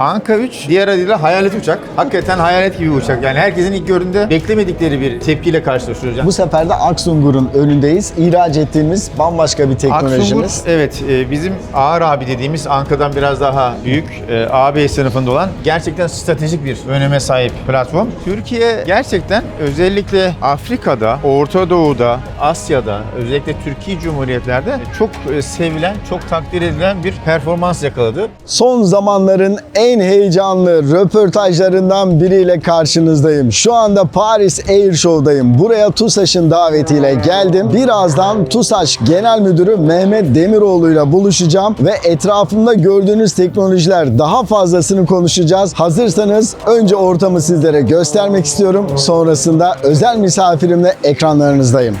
Anka 3 diğer adıyla hayalet uçak. Hakikaten hayalet gibi bir uçak. Yani herkesin ilk gördüğünde beklemedikleri bir tepkiyle karşılaşıyoruz. Yani Bu sefer de Aksungur'un önündeyiz. İhraç ettiğimiz bambaşka bir teknolojimiz. Aksungur, evet e, bizim ağır abi dediğimiz Anka'dan biraz daha büyük e, AB sınıfında olan gerçekten stratejik bir öneme sahip platform. Türkiye gerçekten özellikle Afrika'da, Orta Doğu'da, Asya'da, özellikle Türkiye Cumhuriyetlerde çok e, sevilen, çok takdir edilen bir performans yakaladı. Son zamanların en heyecanlı röportajlarından biriyle karşınızdayım. Şu anda Paris Air Show'dayım. Buraya TUSAŞ'ın davetiyle geldim. Birazdan TUSAŞ Genel Müdürü Mehmet Demiroğlu ile buluşacağım ve etrafımda gördüğünüz teknolojiler daha fazlasını konuşacağız. Hazırsanız önce ortamı sizlere göstermek istiyorum. Sonrasında özel misafirimle ekranlarınızdayım.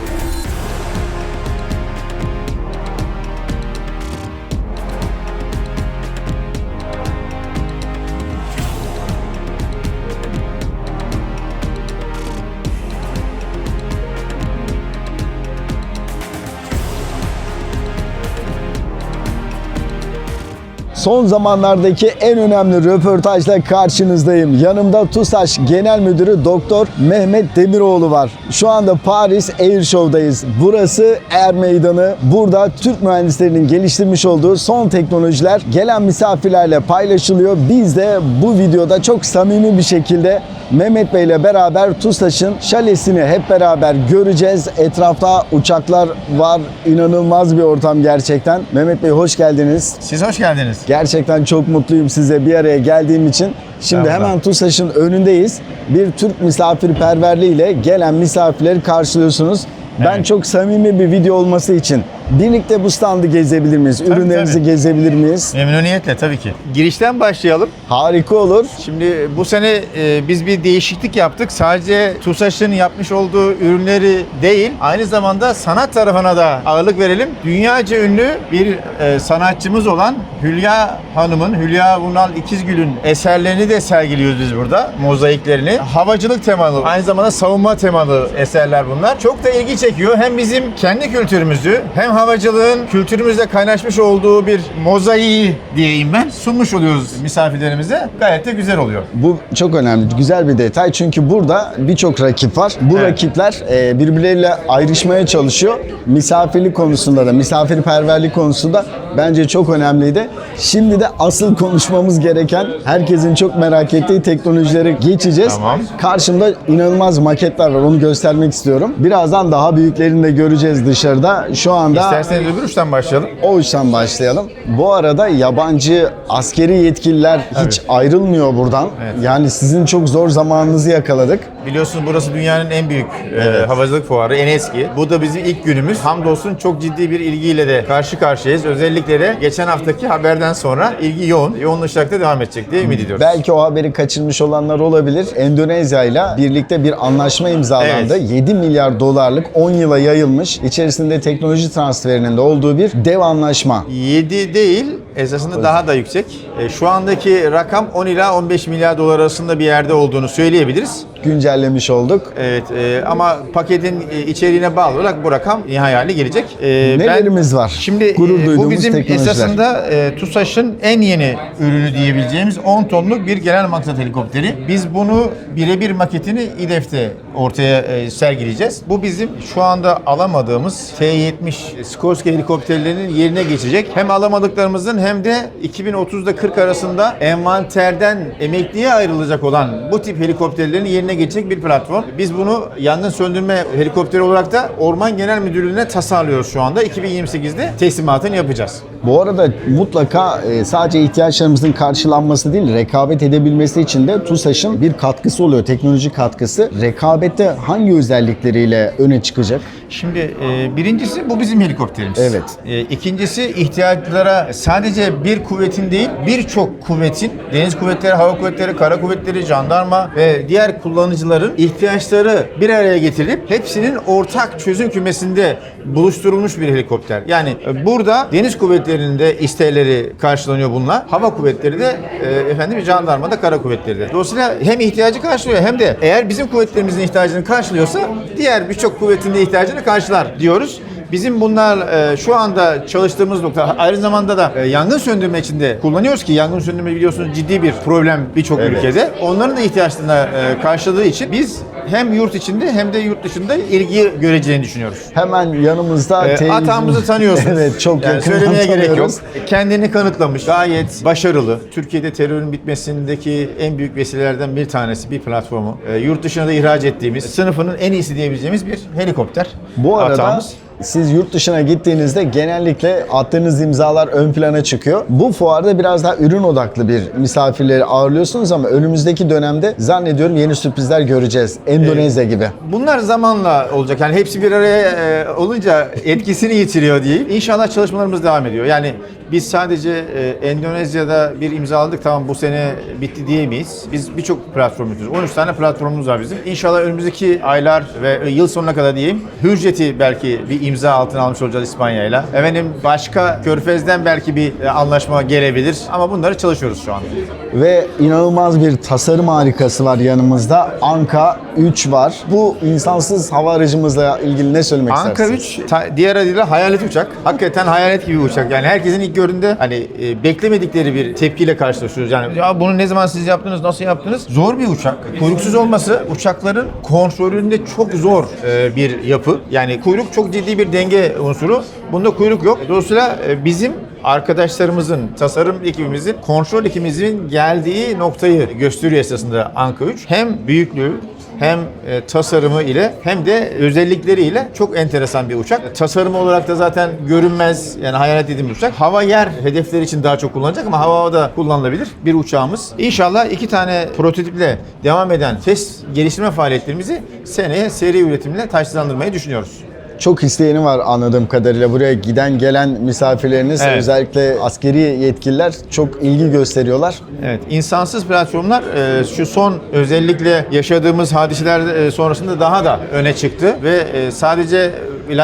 Son zamanlardaki en önemli röportajla karşınızdayım. Yanımda TUSAŞ Genel Müdürü Doktor Mehmet Demiroğlu var. Şu anda Paris Air Show'dayız. Burası Er Meydanı. Burada Türk mühendislerinin geliştirmiş olduğu son teknolojiler gelen misafirlerle paylaşılıyor. Biz de bu videoda çok samimi bir şekilde Mehmet Bey ile beraber TUSAŞ'ın şalesini hep beraber göreceğiz. Etrafta uçaklar var. İnanılmaz bir ortam gerçekten. Mehmet Bey hoş geldiniz. Siz hoş geldiniz. Gerçekten çok mutluyum size bir araya geldiğim için. Şimdi Estağfurullah. hemen TUSAŞ'ın önündeyiz. Bir Türk misafirperverliğiyle gelen misafirleri karşılıyorsunuz. Ben Evet. çok samimi bir video olması için birlikte bu standı gezebilir miyiz? Ürünlerinizi tabii. gezebilir miyiz? Memnuniyetle tabii ki. Girişten başlayalım. Harika olur. Şimdi bu sene e, biz bir değişiklik yaptık. Sadece TUSAŞ'ın yapmış olduğu ürünleri değil, aynı zamanda sanat tarafına da ağırlık verelim. Dünyaca ünlü bir e, sanatçımız olan Hülya Hanım'ın, Hülya Vunal İkizgül'ün eserlerini de sergiliyoruz biz burada, mozaiklerini. Havacılık temalı, aynı zamanda savunma temalı eserler bunlar. Çok da ilgi çekiyor. Hem bizim kendi kültürümüzü, hem havacılığın kültürümüzle kaynaşmış olduğu bir mozaiği diyeyim ben sunmuş oluyoruz misafirlerimize. Gayet de güzel oluyor. Bu çok önemli, güzel bir detay. Çünkü burada birçok rakip var. Bu Evet. rakipler e, birbirleriyle ayrışmaya çalışıyor. Misafirlik konusunda da, misafirperverlik konusunda bence çok önemliydi. Şimdi de asıl konuşmamız gereken, herkesin çok merak ettiği teknolojilere geçeceğiz. Tamam. Karşımda inanılmaz maketler var, onu göstermek istiyorum. Birazdan daha büyüklerini de göreceğiz dışarıda. Şu anda İsterseniz öbür uçtan başlayalım. o uçtan başlayalım. Bu arada yabancı askeri yetkililer hiç ayrılmıyor buradan. Evet. Yani sizin çok zor zamanınızı yakaladık. Biliyorsunuz burası dünyanın en büyük e, havacılık fuarı, en eski. Bu da bizim ilk günümüz. Hamdolsun çok ciddi bir ilgiyle de karşı karşıyayız. Özellikle de geçen haftaki haberden sonra ilgi yoğun. Yoğunlaşarak da devam edecek diye ümit ediyoruz. Belki o haberi kaçırmış olanlar olabilir. Endonezya ile birlikte bir anlaşma imzalandı. Evet. 7 milyar dolarlık 10 yıla yayılmış. İçerisinde teknoloji transferinin de olduğu bir dev anlaşma. 7 değil, esasında daha da yüksek. E, şu andaki rakam 10 ila 15 milyar dolar arasında bir yerde olduğunu söyleyebiliriz. Güncellemiş olduk. Evet e, ama paketin e, içeriğine bağlı olarak bu rakam nihai hale gelecek. E, Nelerimiz var? Şimdi Gurur e, bu bizim teknolojiler. esasında e, TUSAŞ'ın en yeni ürünü diyebileceğimiz 10 tonluk bir genel maksat helikopteri. Biz bunu birebir maketini İDEF'te ortaya e, sergileyeceğiz. Bu bizim şu anda alamadığımız T-70 Skorsky helikopterlerinin yerine geçecek. Hem alamadıklarımızın hem de 2030'da 40 arasında envanterden emekliye ayrılacak olan bu tip helikopterlerin yerine geçecek bir platform. Biz bunu yangın söndürme helikopteri olarak da Orman Genel Müdürlüğü'ne tasarlıyoruz şu anda. 2028'de teslimatını yapacağız. Bu arada mutlaka e, sadece ihtiyaçlarımızın karşılanması değil, rekabet edebilmesi için de TUSAŞ'ın bir katkısı oluyor, teknoloji katkısı. Rekabette hangi özellikleriyle öne çıkacak? Şimdi e, birincisi bu bizim helikopterimiz. Evet. E, ikincisi ihtiyaçlara sadece bir kuvvetin değil birçok kuvvetin, deniz kuvvetleri, hava kuvvetleri, kara kuvvetleri, jandarma ve diğer kullanıcıların ihtiyaçları bir araya getirilip hepsinin ortak çözüm kümesinde buluşturulmuş bir helikopter. Yani e, burada deniz kuvvetlerinin de isteğleri karşılanıyor bununla. Hava kuvvetleri de e, efendim jandarma da kara kuvvetleri de. Dolayısıyla hem ihtiyacı karşılıyor hem de eğer bizim kuvvetlerimizin ihtiyacını karşılıyorsa diğer birçok kuvvetin de ihtiyacını karşılar diyoruz. Bizim bunlar e, şu anda çalıştığımız nokta aynı zamanda da e, yangın söndürme için de kullanıyoruz ki yangın söndürme biliyorsunuz ciddi bir problem birçok Evet. ülkede. Onların da ihtiyaçlarını e, karşıladığı için biz hem yurt içinde hem de yurt dışında ilgi göreceğini düşünüyoruz. Hemen yanımızda E, teyzemiz- atamızı tanıyorsunuz. evet çok yani yakından Söylemeye gerek yok. tanıyoruz. Kendini kanıtlamış. Gayet başarılı. Türkiye'de terörün bitmesindeki en büyük vesilelerden bir tanesi bir platformu. E, yurt dışına da ihraç ettiğimiz sınıfının en iyisi diyebileceğimiz bir helikopter. Bu arada Atamız. Siz yurt dışına gittiğinizde genellikle attığınız imzalar ön plana çıkıyor. Bu fuarda biraz daha ürün odaklı bir misafirleri ağırlıyorsunuz ama önümüzdeki dönemde zannediyorum yeni sürprizler göreceğiz. Endonezya gibi. Bunlar zamanla olacak. Yani hepsi bir araya e, olunca etkisini yitiriyor diyeyim. İnşallah çalışmalarımız devam ediyor. Yani biz sadece e, Endonezya'da bir imzaladık tamam bu sene bitti diyemeyiz. Biz birçok platform yapıyoruz. 13 tane platformumuz var bizim. İnşallah önümüzdeki aylar ve yıl sonuna kadar diyeyim Hürjet'i belki bir imza altına almış olacağız İspanya'yla. Efendim başka Körfez'den belki bir e, anlaşma gelebilir ama bunları çalışıyoruz şu anda. Ve inanılmaz bir tasarım harikası var yanımızda. Anka 3 var. Bu insansız hava aracımızla ilgili ne söylemek Anka istersiniz? 3 ta- diğer adıyla hayalet uçak. Hakikaten hayalet gibi bir uçak. Yani herkesin ilk gördüğünde hani e, beklemedikleri bir tepkiyle karşılaşıyoruz. Yani ya bunu ne zaman siz yaptınız, nasıl yaptınız? Zor bir uçak. Kuyruksuz olması uçakların kontrolünde çok zor e, bir yapı. Yani kuyruk çok ciddi bir denge unsuru. Bunda kuyruk yok. Dolayısıyla e, bizim arkadaşlarımızın, tasarım ekibimizin, kontrol ekibimizin geldiği noktayı gösteriyor esasında Anka 3. Hem büyüklüğü hem e, tasarımı ile hem de özellikleri ile çok enteresan bir uçak. Tasarımı olarak da zaten görünmez yani hayal ettiğim bir uçak. Hava yer hedefleri için daha çok kullanılacak ama hava da kullanılabilir bir uçağımız. İnşallah iki tane prototiple devam eden test geliştirme faaliyetlerimizi seneye seri üretimle taşlandırmayı düşünüyoruz. Çok isteyeni var anladığım kadarıyla. Buraya giden gelen misafirleriniz Evet. özellikle askeri yetkililer çok ilgi gösteriyorlar. Evet, insansız platformlar e, şu son özellikle yaşadığımız hadiseler e, sonrasında daha da öne çıktı ve e, sadece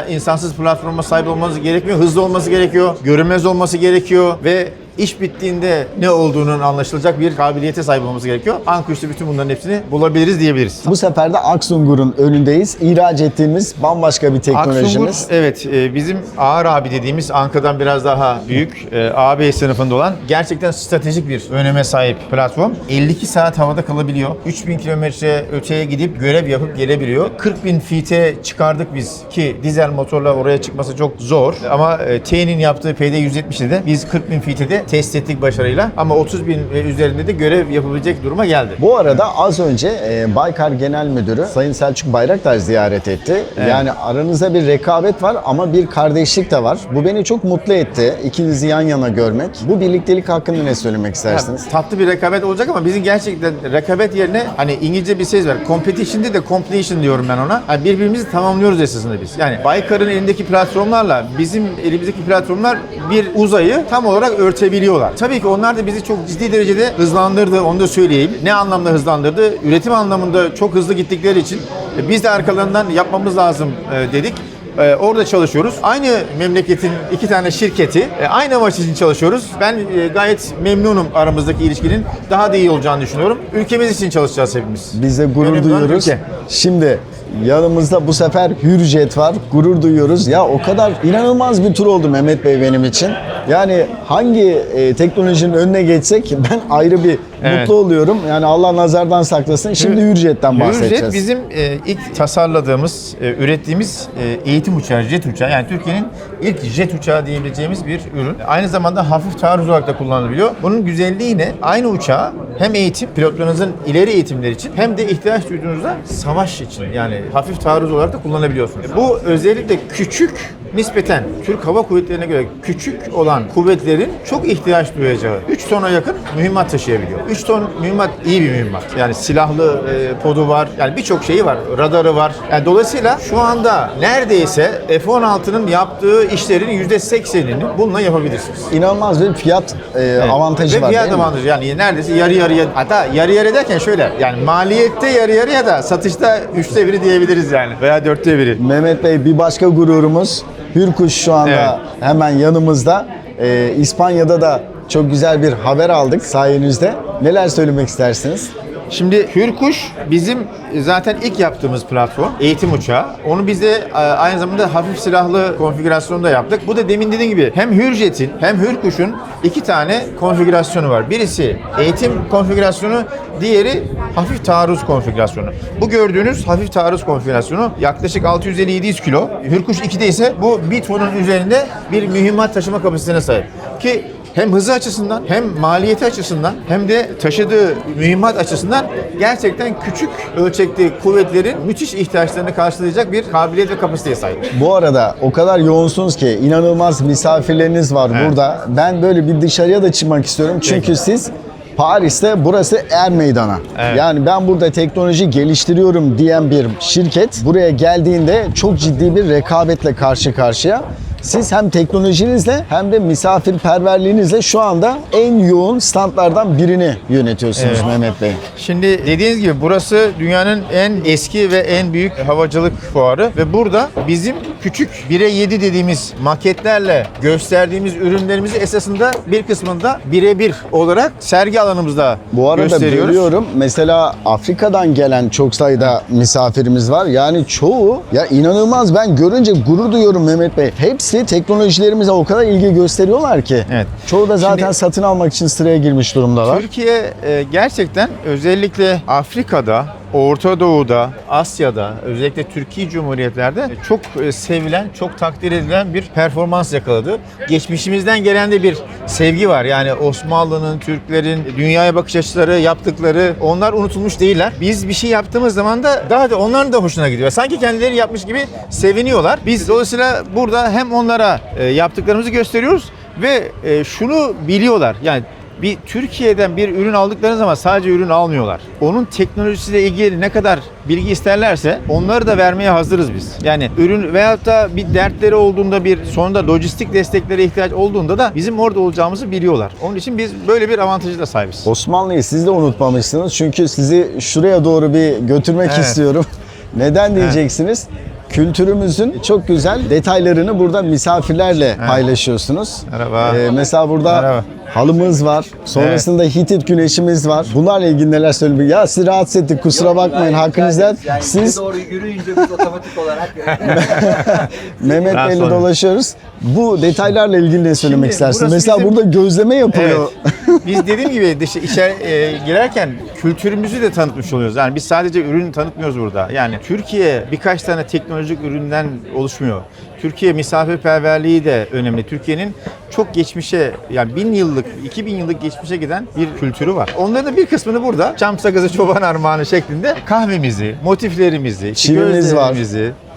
insansız platforma sahip olmanız gerekmiyor, hızlı olması gerekiyor, görünmez olması gerekiyor ve iş bittiğinde ne olduğunun anlaşılacak bir kabiliyete sahip olması gerekiyor. Ankuş'ta bütün bunların hepsini bulabiliriz diyebiliriz. Bu sefer de Aksungur'un önündeyiz. İhraç ettiğimiz bambaşka bir teknolojimiz. Aksungur, evet e, bizim ağır abi dediğimiz Anka'dan biraz daha büyük e, AB sınıfında olan gerçekten stratejik bir öneme sahip platform. 52 saat havada kalabiliyor. 3000 kilometre öteye gidip görev yapıp gelebiliyor. 40 bin fite çıkardık biz ki dizel motorla oraya çıkması çok zor. Ama e, T'nin yaptığı PD170'de de biz 40 bin fitede test ettik başarıyla. Ama 30 bin e, üzerinde de görev yapabilecek duruma geldi. Bu arada az önce e, Baykar Genel Müdürü Sayın Selçuk Bayraktar ziyaret etti. Yani aranızda bir rekabet var ama bir kardeşlik de var. Bu beni çok mutlu etti. İkinizi yan yana görmek. Bu birliktelik hakkında ne söylemek istersiniz? Ya, tatlı bir rekabet olacak ama bizim gerçekten rekabet yerine hani İngilizce bir söz var. Competition'de de completion diyorum ben ona. Yani birbirimizi tamamlıyoruz esasında biz. Yani Baykar'ın elindeki platformlarla bizim elimizdeki platformlar bir uzayı tam olarak örtebiliyorlar. Tabii ki onlar da bizi çok ciddi derecede hızlandırdı. Onu da söyleyeyim. Ne anlamda hızlandırdı? Üretim anlamında çok hızlı gittikleri için e, biz de arkalarından yapmamız lazım e, dedik. Ee, orada çalışıyoruz. Aynı memleketin iki tane şirketi e, aynı amaç için çalışıyoruz. Ben e, gayet memnunum aramızdaki ilişkinin daha da iyi olacağını düşünüyorum. Ülkemiz için çalışacağız hepimiz. Biz de gurur Önemli duyuyoruz. ülke. Şimdi yanımızda bu sefer Hürjet var. Gurur duyuyoruz. Ya o kadar inanılmaz bir tur oldu Mehmet Bey benim için. Yani hangi e, teknolojinin önüne geçsek ben ayrı bir Evet. mutlu oluyorum. Yani Allah nazardan saklasın. Şimdi Hürjet'ten bahsedeceğiz. Hürjet bizim e, ilk tasarladığımız, e, ürettiğimiz e, eğitim uçağı, jet uçağı. Yani Türkiye'nin ilk jet uçağı diyebileceğimiz bir ürün. Aynı zamanda hafif taarruz olarak da kullanılabiliyor. Bunun güzelliği ne? Aynı uçağı hem eğitim, pilotlarınızın ileri eğitimleri için hem de ihtiyaç duyduğunuzda savaş için yani hafif taarruz olarak da kullanabiliyorsunuz. Bu özellikle küçük nispeten Türk Hava Kuvvetleri'ne göre küçük olan kuvvetlerin çok ihtiyaç duyacağı 3 tona yakın mühimmat taşıyabiliyor. 3 ton mühimmat iyi bir mühimmat. Yani silahlı e, podu var. Yani birçok şeyi var. Radarı var. Yani dolayısıyla şu anda neredeyse F-16'nın yaptığı işlerin %80'ini bununla yapabilirsiniz. İnanılmaz bir fiyat e, avantajı Ve var fiyat avantajı yani neredeyse yarı yarıya hatta yarı yarı derken şöyle yani maliyette yarı yarıya da satışta üçte biri diyebiliriz yani veya dörtte biri. Mehmet Bey bir başka gururumuz Hürkuş şu anda Evet. hemen yanımızda. Ee, İspanya'da da çok güzel bir haber aldık sayenizde. Neler söylemek istersiniz? Şimdi Hürkuş bizim zaten ilk yaptığımız platform. Eğitim uçağı. Onu biz de e, aynı zamanda hafif silahlı konfigürasyonda yaptık. Bu da demin dediğim gibi hem Hürjet'in hem Hürkuş'un iki tane konfigürasyonu var. Birisi eğitim konfigürasyonu, diğeri hafif taarruz konfigürasyonu. Bu gördüğünüz hafif taarruz konfigürasyonu yaklaşık 650-700 kilo. Hürkuş 2'de ise bu bir tonun üzerinde bir mühimmat taşıma kapasitesine sahip. Ki hem hızı açısından hem maliyeti açısından hem de taşıdığı mühimmat açısından gerçekten küçük ölçekli kuvvetlerin müthiş ihtiyaçlarını karşılayacak bir kabiliyet ve kapasiteye sahip. Bu arada o kadar yoğunsunuz ki inanılmaz misafirleriniz var Evet. burada. Ben böyle bir dışarıya da çıkmak istiyorum. Çünkü Peki. siz Paris'te burası er meydana. Evet. Yani ben burada teknoloji geliştiriyorum diyen bir şirket buraya geldiğinde çok ciddi bir rekabetle karşı karşıya. Siz hem teknolojinizle hem de misafirperverliğinizle şu anda en yoğun standlardan birini yönetiyorsunuz Evet. Mehmet Bey. Şimdi dediğiniz gibi burası dünyanın en eski ve en büyük havacılık fuarı ve burada bizim küçük 1'e 7 dediğimiz maketlerle gösterdiğimiz ürünlerimizi esasında bir kısmında birebir olarak sergi alanımızda Bu arada biliyorum mesela Afrika'dan gelen çok sayıda misafirimiz var. Yani çoğu ya inanılmaz ben görünce gurur duyuyorum Mehmet Bey. Hepsi teknolojilerimize o kadar ilgi gösteriyorlar ki. Evet. Çoğu da zaten Şimdi- satın almak için sıraya girmiş durumdalar. Türkiye e, gerçekten özellikle Afrika'da, Orta Doğu'da, Asya'da, özellikle Türkiye Cumhuriyetlerde çok e, sevilen, çok takdir edilen bir performans yakaladı. Geçmişimizden gelen de bir sevgi var. Yani Osmanlı'nın, Türklerin dünyaya bakış açıları, yaptıkları onlar unutulmuş değiller. Biz bir şey yaptığımız zaman da daha da onların da hoşuna gidiyor. Sanki kendileri yapmış gibi seviniyorlar. Biz dolayısıyla burada hem onlara e, yaptıklarımızı gösteriyoruz ve e, şunu biliyorlar. Yani bir Türkiye'den bir ürün aldıkları zaman sadece ürün almıyorlar. Onun teknolojisiyle ilgili ne kadar bilgi isterlerse onları da vermeye hazırız biz. Yani ürün veyahut da bir dertleri olduğunda bir sonunda lojistik desteklere ihtiyaç olduğunda da bizim orada olacağımızı biliyorlar. Onun için biz böyle bir avantajı da sahibiz. Osmanlı'yı siz de unutmamışsınız. Çünkü sizi şuraya doğru bir götürmek Evet. istiyorum. Neden diyeceksiniz? Kültürümüzün çok güzel detaylarını burada misafirlerle paylaşıyorsunuz. Merhaba. Ee, mesela burada Merhaba. halımız var. Sonrasında Hitit güneşimiz var. Bunlarla ilgili neler söylemek? Ya sizi rahatsız ettik kusura bakmayın hakkınızdan. Yani Siz doğru yürüyünce biz otomatik olarak Mehmet Bey'le dolaşıyoruz. Bu detaylarla ilgili ne söylemek Şimdi burası Mesela bizim- burada gözleme yapılıyor. Evet. Biz dediğim gibi dışı içeri e, girerken kültürümüzü de tanıtmış oluyoruz. Yani biz sadece ürün tanıtmıyoruz burada. Yani Türkiye birkaç tane teknolojik üründen oluşmuyor. Türkiye misafirperverliği de önemli. Türkiye'nin çok geçmişe yani bin yıllık, iki bin yıllık geçmişe giden bir kültürü var. Onların da bir kısmını burada çam sakızı çoban armağanı şeklinde kahvemizi, motiflerimizi, işte Çivimiz var.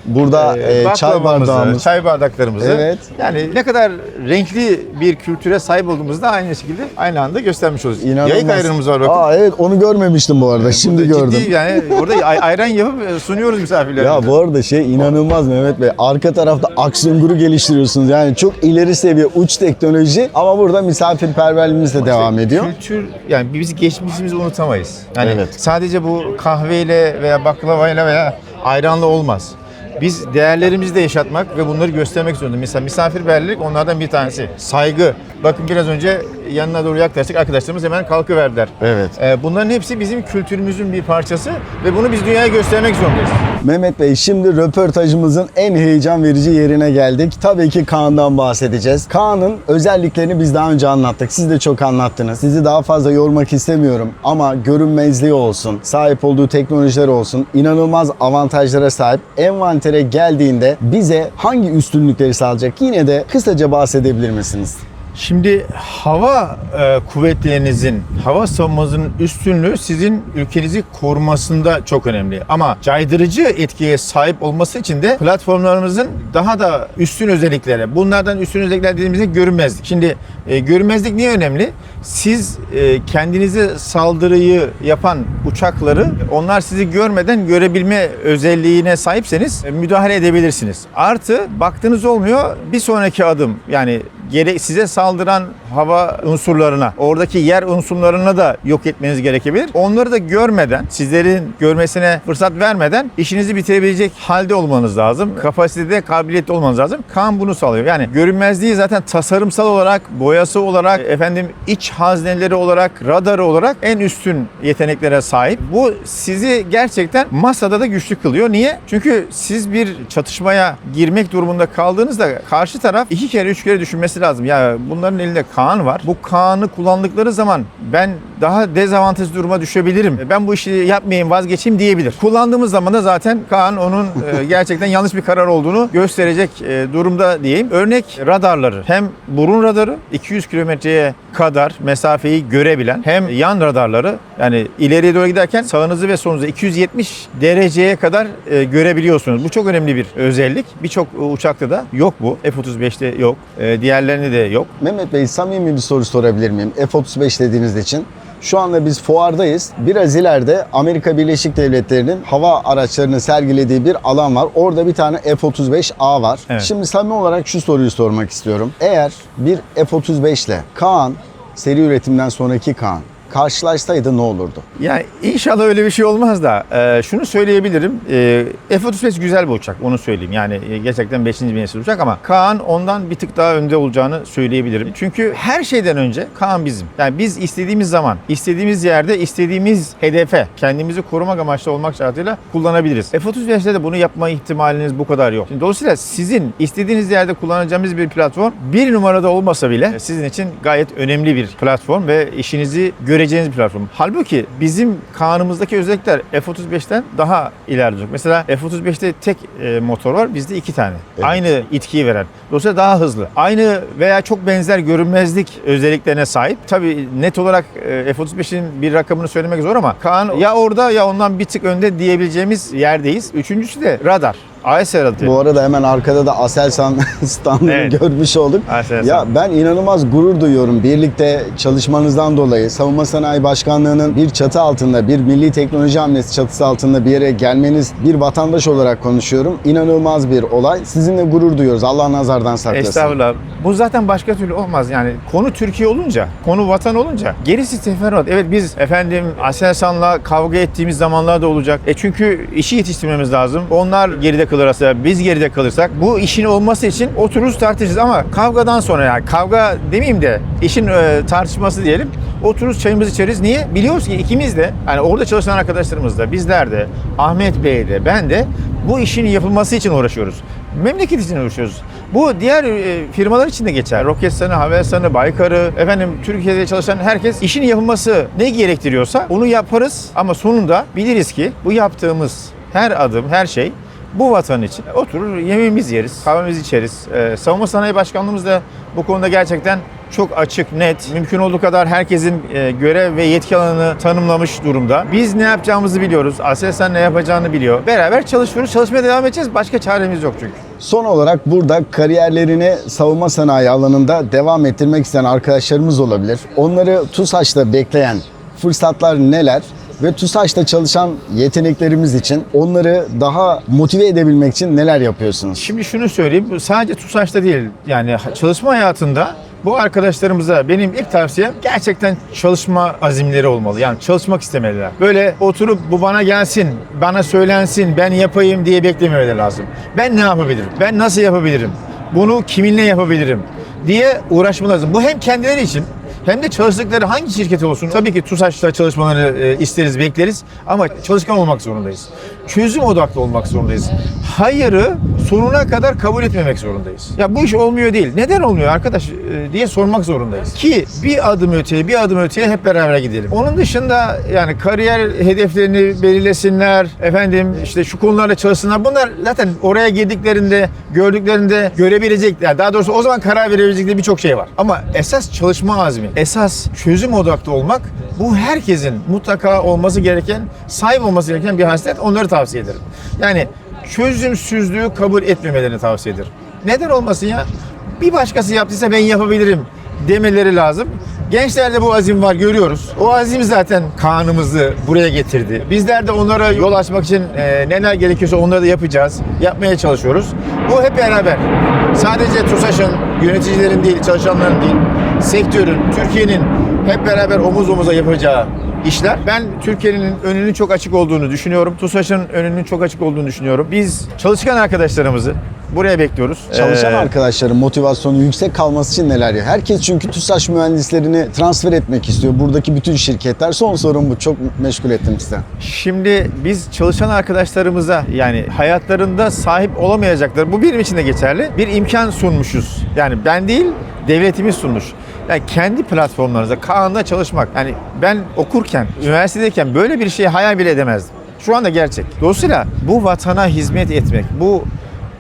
Burada e, e, çay bardağımız. çay bardaklarımızı. Evet. Yani ne kadar renkli bir kültüre sahip olduğumuzu da aynı şekilde aynı anda göstermiş oluruz. İnanılmaz. Yayık ayranımız var bakın. Aa evet onu görmemiştim bu arada. Şimdi Burada gördüm. Ciddi yani orada ay- ayran yapıp e, sunuyoruz misafirlere. Ya bu arada şey inanılmaz Mehmet Bey. Arka tarafta aksunguru geliştiriyorsunuz. Yani çok ileri seviye uç teknoloji ama burada misafirperverliğimiz de devam ediyor. Kültür yani biz geçmişimizi unutamayız. Yani Evet. sadece bu kahveyle veya baklavayla veya ayranla olmaz. Biz değerlerimizi de yaşatmak ve bunları göstermek zorundayız. Mesela misafirperverlik onlardan bir tanesi. Saygı. Bakın biraz önce yanına doğru yaklaştık. Arkadaşlarımız hemen kalkıverdiler. Evet. Ee, bunların hepsi bizim kültürümüzün bir parçası ve bunu biz dünyaya göstermek zorundayız. Mehmet Bey şimdi röportajımızın en heyecan verici yerine geldik. Tabii ki Kaan'dan bahsedeceğiz. Kaan'ın özelliklerini biz daha önce anlattık. Siz de çok anlattınız. Sizi daha fazla yormak istemiyorum ama görünmezliği olsun, sahip olduğu teknolojiler olsun, inanılmaz avantajlara sahip. Envantere geldiğinde bize hangi üstünlükleri sağlayacak? Yine de kısaca bahsedebilir misiniz? Şimdi hava e, kuvvetlerinizin, hava savunmanızın üstünlüğü sizin ülkenizi korumasında çok önemli. Ama caydırıcı etkiye sahip olması için de platformlarımızın daha da üstün özelliklere, bunlardan üstün özellikler dediğimizde görünmezlik. Şimdi e, görünmezlik niye önemli? Siz e, kendinize saldırıyı yapan uçakları onlar sizi görmeden görebilme özelliğine sahipseniz e, müdahale edebilirsiniz. Artı baktığınız olmuyor bir sonraki adım yani gerek size saldıran hava unsurlarına, oradaki yer unsurlarına da yok etmeniz gerekebilir. Onları da görmeden, sizlerin görmesine fırsat vermeden işinizi bitirebilecek halde olmanız lazım. Kapasitede, kabiliyetli olmanız lazım. Kaan bunu sağlıyor. Yani görünmezliği zaten tasarımsal olarak, boyası olarak, efendim iç hazneleri olarak, radarı olarak en üstün yeteneklere sahip. Bu sizi gerçekten masada da güçlü kılıyor. Niye? Çünkü siz bir çatışmaya girmek durumunda kaldığınızda karşı taraf iki kere üç kere düşünmesi lazım. Ya bunların elinde Kaan var. Bu Kaan'ı kullandıkları zaman ben daha dezavantajlı duruma düşebilirim. Ben bu işi yapmayayım vazgeçeyim diyebilir. Kullandığımız zaman da zaten Kaan onun e, gerçekten yanlış bir karar olduğunu gösterecek e, durumda diyeyim. Örnek radarları. Hem burun radarı 200 kilometreye kadar mesafeyi görebilen hem yan radarları yani ileriye doğru giderken sağınızı ve solunuzu 270 dereceye kadar e, görebiliyorsunuz. Bu çok önemli bir özellik. Birçok uçakta da yok bu. F-35'te yok. E, diğerlerinde de yok. Mehmet Bey samimi bir soru sorabilir miyim? F-35 dediğiniz için. Şu anda biz fuardayız. Biraz ileride Amerika Birleşik Devletleri'nin hava araçlarını sergilediği bir alan var. Orada bir tane F-35A var. Evet. Şimdi samimi olarak şu soruyu sormak istiyorum. Eğer bir F-35 ile Kaan, seri üretimden sonraki Kaan karşılaşsaydı ne olurdu? Yani inşallah öyle bir şey olmaz da e, şunu söyleyebilirim. E, F-35 güzel bir uçak onu söyleyeyim. Yani e, gerçekten 5. bir uçak ama Kaan ondan bir tık daha önde olacağını söyleyebilirim. Çünkü her şeyden önce Kaan bizim. Yani biz istediğimiz zaman, istediğimiz yerde, istediğimiz hedefe kendimizi korumak amaçlı olmak şartıyla kullanabiliriz. F-35'te de bunu yapma ihtimaliniz bu kadar yok. Şimdi dolayısıyla sizin istediğiniz yerde kullanacağınız bir platform bir numarada olmasa bile sizin için gayet önemli bir platform ve işinizi göreceğiniz bir platform. Halbuki bizim kanımızdaki özellikler F-35'ten daha ileride. Mesela F-35'te tek e, motor var, bizde iki tane. Evet. Aynı itkiyi veren. Dolayısıyla daha hızlı. Aynı veya çok benzer görünmezlik özelliklerine sahip. Tabii net olarak e, F-35'in bir rakamını söylemek zor ama Kaan ya orada ya ondan bir tık önde diyebileceğimiz yerdeyiz. Üçüncüsü de radar. Radarı. Bu arada hemen arkada da Aselsan standını Evet. görmüş olduk. Aselsan. Ya ben inanılmaz gurur duyuyorum birlikte çalışmanızdan dolayı. Savunma Sanayi Başkanlığı'nın bir çatı altında, bir milli teknoloji hamlesi çatısı altında bir yere gelmeniz bir vatandaş olarak konuşuyorum. İnanılmaz bir olay. Sizinle gurur duyuyoruz. Allah nazardan saklasın. Estağfurullah. Bu zaten başka türlü olmaz. Yani konu Türkiye olunca, konu vatan olunca gerisi teferruat. Evet biz efendim Aselsan'la kavga ettiğimiz zamanlar da olacak. E çünkü işi yetiştirmemiz lazım. Onlar geride kalırsa, biz geride kalırsak bu işin olması için otururuz tartışırız ama kavgadan sonra yani kavga demeyeyim de işin e, tartışması diyelim. Otururuz çayımızı içeriz. Niye? Biliyoruz ki ikimiz de yani orada çalışan arkadaşlarımız da bizler de Ahmet Bey de ben de bu işin yapılması için uğraşıyoruz. Memleket için uğraşıyoruz. Bu diğer e, firmalar için de geçer. Roketsan'ı, Havelsan'ı, Baykar'ı, efendim Türkiye'de çalışan herkes işin yapılması ne gerektiriyorsa onu yaparız ama sonunda biliriz ki bu yaptığımız her adım, her şey bu vatan için. Oturur yemeğimizi yeriz, kahvemizi içeriz. Ee, Savunma Sanayi Başkanlığımız da bu konuda gerçekten çok açık, net, mümkün olduğu kadar herkesin e, görev ve yetki alanını tanımlamış durumda. Biz ne yapacağımızı biliyoruz. Aselsan ne yapacağını biliyor. Beraber çalışıyoruz, çalışmaya devam edeceğiz. Başka çaremiz yok çünkü. Son olarak burada kariyerlerini savunma sanayi alanında devam ettirmek isteyen arkadaşlarımız olabilir. Onları TUSAŞ'ta bekleyen fırsatlar neler? Ve TUSAŞ'ta çalışan yeteneklerimiz için onları daha motive edebilmek için neler yapıyorsunuz? Şimdi şunu söyleyeyim, sadece TUSAŞ'ta değil. Yani çalışma hayatında bu arkadaşlarımıza benim ilk tavsiyem gerçekten çalışma azimleri olmalı. Yani çalışmak istemeliler. Böyle oturup bu bana gelsin, bana söylensin, ben yapayım diye beklememeleri lazım. Ben ne yapabilirim? Ben nasıl yapabilirim? Bunu kiminle yapabilirim? diye uğraşmaları lazım. Bu hem kendileri için hem de çalıştıkları hangi şirket olsun tabii ki TUSAŞ'ta çalışmalarını e, isteriz, bekleriz ama çalışkan olmak zorundayız. Çözüm odaklı olmak zorundayız. Hayırı sonuna kadar kabul etmemek zorundayız. Ya bu iş olmuyor değil. Neden olmuyor arkadaş e, diye sormak zorundayız. Ki bir adım öteye, bir adım öteye hep beraber gidelim. Onun dışında yani kariyer hedeflerini belirlesinler. Efendim işte şu konularla çalışsınlar. Bunlar zaten oraya girdiklerinde, gördüklerinde görebilecekler. Daha doğrusu o zaman karar verebilecekleri birçok şey var. Ama esas çalışma azmi, esas çözüm odaklı olmak bu herkesin mutlaka olması gereken, sahip olması gereken bir haslet. Onları tavsiye ederim. Yani çözümsüzlüğü kabul etmemelerini tavsiye ederim. Neden olmasın ya? Bir başkası yaptıysa ben yapabilirim demeleri lazım. Gençlerde bu azim var görüyoruz. O azim zaten kanımızı buraya getirdi. Bizler de onlara yol açmak için e, neler gerekiyorsa onları da yapacağız. Yapmaya çalışıyoruz. Bu hep beraber. sadece TUSAŞ'ın, yöneticilerin değil, çalışanların değil, sektörün, Türkiye'nin hep beraber omuz omuza yapacağı işler. Ben Türkiye'nin önünün çok açık olduğunu düşünüyorum. TUSAŞ'ın önünün çok açık olduğunu düşünüyorum. Biz çalışkan arkadaşlarımızı buraya bekliyoruz. Çalışan Ee, arkadaşların motivasyonu yüksek kalması için neler ya? Herkes çünkü TUSAŞ mühendislerini transfer etmek istiyor. Buradaki bütün şirketler. Son sorun bu. Çok meşgul ettim size. Şimdi biz çalışan arkadaşlarımıza yani hayatlarında sahip olamayacakları bu benim için de geçerli bir imkan sunmuşuz. Yani ben değil devletimiz sunmuş. Yani kendi platformlarınıza Kaan'da çalışmak. Yani ben okurken, üniversitedeyken böyle bir şeyi hayal bile edemezdim. Şu anda gerçek. Dolayısıyla bu vatana hizmet etmek, bu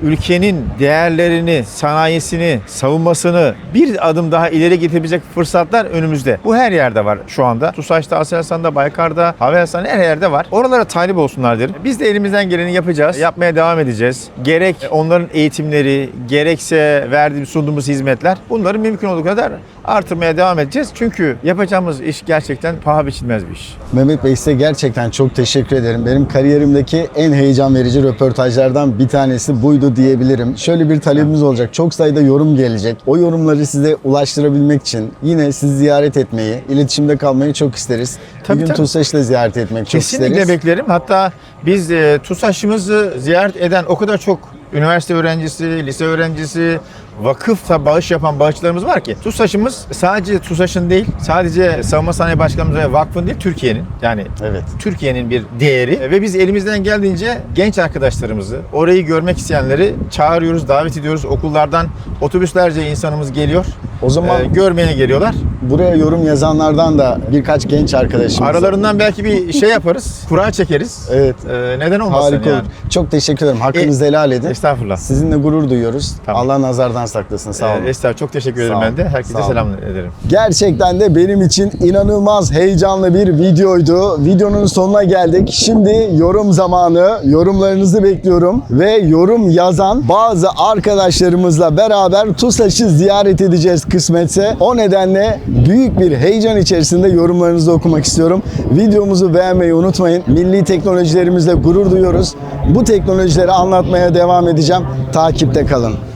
ülkenin değerlerini, sanayisini, savunmasını bir adım daha ileri getirebilecek fırsatlar önümüzde. Bu her yerde var şu anda. TUSAŞ'ta, Aselsan'da, Baykar'da, Havelsan'da her yerde var. Oralara talip olsunlar derim. Biz de elimizden geleni yapacağız. Yapmaya devam edeceğiz. Gerek onların eğitimleri, gerekse verdiğimiz sunduğumuz hizmetler bunları mümkün olduğu kadar artırmaya devam edeceğiz. Çünkü yapacağımız iş gerçekten paha biçilmez bir iş. Mehmet Bey size gerçekten çok teşekkür ederim. Benim kariyerimdeki en heyecan verici röportajlardan bir tanesi buydu diyebilirim. Şöyle bir talebimiz olacak. Çok sayıda yorum gelecek. O yorumları size ulaştırabilmek için yine sizi ziyaret etmeyi, iletişimde kalmayı çok isteriz. Tabii, bir gün. TUSAŞ'la ziyaret etmek çok Kesinlikle isteriz. beklerim. Hatta biz e, TUSAŞ'ımızı ziyaret eden o kadar çok üniversite öğrencisi, lise öğrencisi, vakıfta bağış yapan bağışçılarımız var ki TUSAŞ'ımız sadece TUSAŞ'ın değil, sadece Savunma Sanayi Başkanımız ve vakfın değil, Türkiye'nin yani Evet. Türkiye'nin bir değeri ve biz elimizden geldiğince genç arkadaşlarımızı, orayı görmek isteyenleri çağırıyoruz, davet ediyoruz. Okullardan otobüslerce insanımız geliyor. O zaman e, görmeye geliyorlar. buraya yorum yazanlardan da birkaç genç arkadaşımız. Aralarından belki bir şey yaparız, kura çekeriz. Evet. E, neden olmasın Harika yani? olur. Çok teşekkür ederim. Hakkınızı E, helal edin. Estağfurullah. Sizinle gurur duyuyoruz. Tamam. Allah nazardan saklasın. Sağ olun. Ee, Estağfurullah. Çok teşekkür ederim ben de. Herkese selam ederim. Gerçekten de benim için inanılmaz heyecanlı bir videoydu. Videonun sonuna geldik. Şimdi yorum zamanı. Yorumlarınızı bekliyorum. Ve yorum yazan bazı arkadaşlarımızla beraber TUSAŞ'ı ziyaret edeceğiz kısmetse. O nedenle büyük bir heyecan içerisinde yorumlarınızı okumak istiyorum. Videomuzu beğenmeyi unutmayın. Milli teknolojilerimizle gurur duyuyoruz. Bu teknolojileri anlatmaya devam edeceğim. Takipte kalın.